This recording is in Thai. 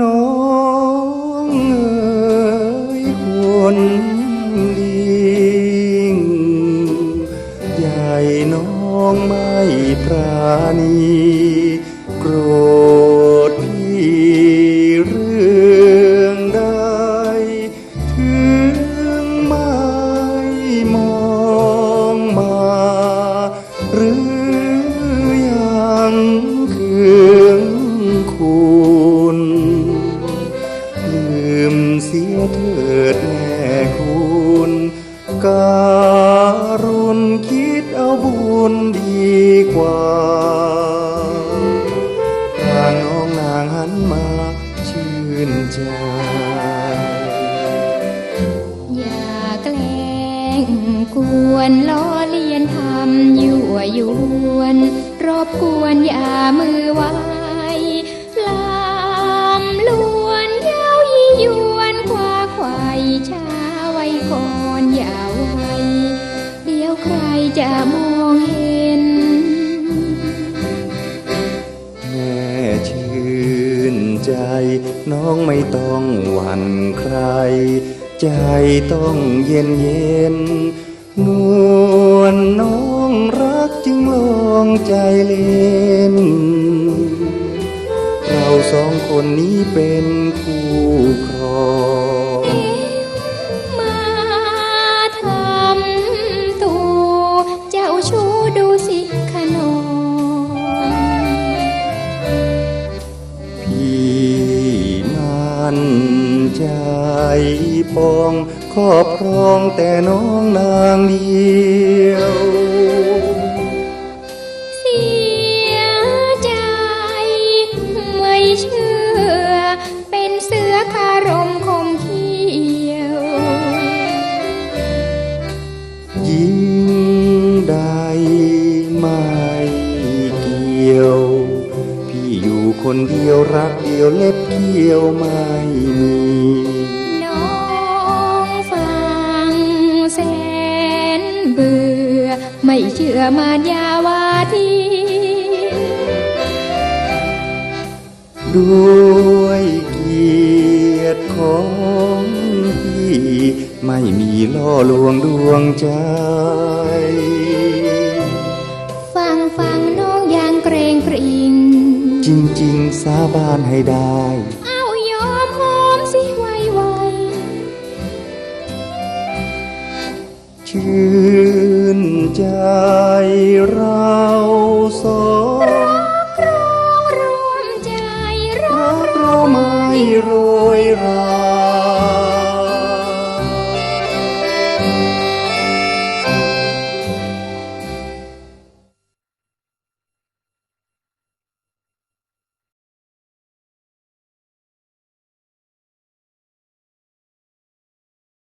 น้องเอ๋ยคนดีใหญ่น้องไม่ปราณีโกร การุณคิดเอาบุญดีกว่าทางน้องนางหันมาชื่นใจอย่าแกล้งกวนล้อเลียนทำยั่วยวน รบกวนอย่ามือไว้ จะมองเห็น แม่ชื่นใจ น้องไม่ต้องหวั่นใคร ใจต้องเย็นเย็นนวลน้องรักจึงลองใจเล่น เราสองคนนี้เป็นคู่ครอง ใจปองครอบครองแต่น้องนางเดียวเสียใจ ไม่เชื่อ เป็นเสือคารมคมเขี้ยวยิ่งได้ไม่เกี่ยวพี่อยู่ คนเดียวรักเดียวเล็บเกี่ยวไม่มีน้องฟังแสนเบื่อ ไม่เชื่อมารยาวาทีด้วยเกียรติของพี่ ไม่มีล่อลวงดวงใจ ฟังฟังน้องอย่างเกรงกริ่ง จริง ๆ สาบานให้ได้ เอายอมหอมสิไวไวชื่นใจเราสองรักเรารวมใจรักเราไม่